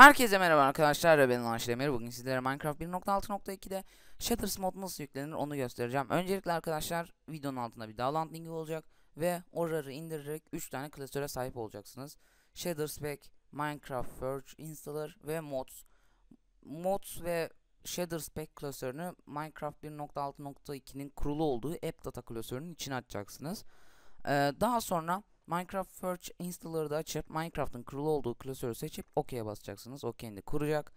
Herkese merhaba arkadaşlar ben Launch Demir. Bugün sizlere Minecraft 1.6.2'de Shutters mod nasıl yüklenir onu göstereceğim. Öncelikle arkadaşlar videonun altında bir download linki olacak ve oraları indirerek 3 tane klasöre sahip olacaksınız. Shader Spec, Minecraft Verge Installer ve Mods. Mods ve Shader Spec klasörünü Minecraft 1.6.2'nin kurulu olduğu App Data klasörünün içine açacaksınız. Ee, daha sonra Minecraft Verge Installer'ı da açıp Minecraft'ın kurulu olduğu klasörü seçip OK'ye basacaksınız. O kendi kuracak.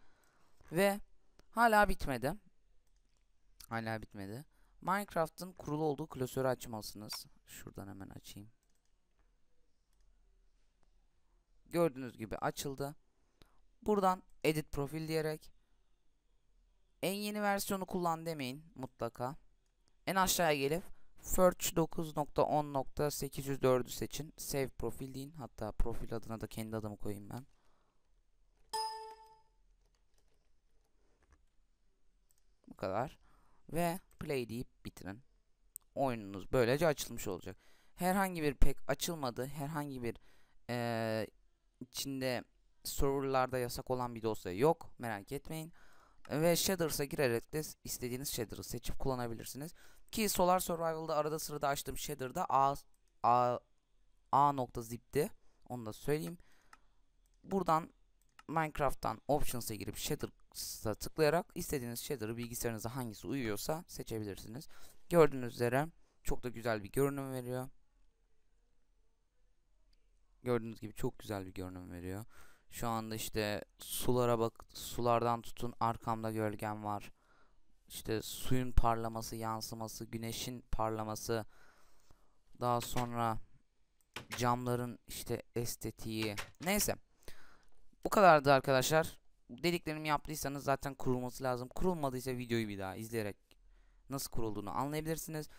Ve hala bitmedi. Hala bitmedi. Minecraft'ın kurulu olduğu klasörü açmalısınız. Şuradan hemen açayım. Gördüğünüz gibi açıldı. Buradan edit profil diyerek en yeni versiyonu kullan demeyin mutlaka. En aşağıya gelip Search 9.10.804'ü seçin. Save profil deyin. Hatta profil adına da kendi adımı koyayım ben. Bu kadar. Ve play deyip bitirin. Oyununuz böylece açılmış olacak. Herhangi bir pek açılmadı. Herhangi bir ee, içinde serverlarda yasak olan bir dosya yok. Merak etmeyin. Ve Shaders'a girerek de istediğiniz Shader'ı seçip kullanabilirsiniz. Ki Solar Survival'da arada sırada açtığım shader'da a, a, a nokta zip'ti. Onu da söyleyeyim. Buradan Minecraft'tan Options'a girip shader'a tıklayarak istediğiniz shader'ı bilgisayarınıza hangisi uyuyorsa seçebilirsiniz. Gördüğünüz üzere çok da güzel bir görünüm veriyor. Gördüğünüz gibi çok güzel bir görünüm veriyor. Şu anda işte sulara bak, sulardan tutun arkamda gölgem var işte suyun parlaması, yansıması, güneşin parlaması, daha sonra camların işte estetiği. Neyse. Bu kadardı arkadaşlar. Dediklerimi yaptıysanız zaten kurulması lazım. Kurulmadıysa videoyu bir daha izleyerek nasıl kurulduğunu anlayabilirsiniz.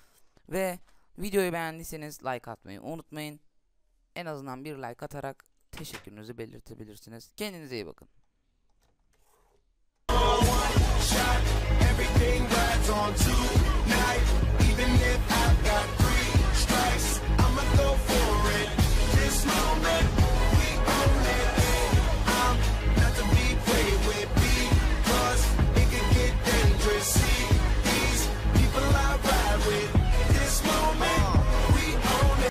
Ve videoyu beğendiyseniz like atmayı unutmayın. En azından bir like atarak teşekkürünüzü belirtebilirsiniz. Kendinize iyi bakın. everything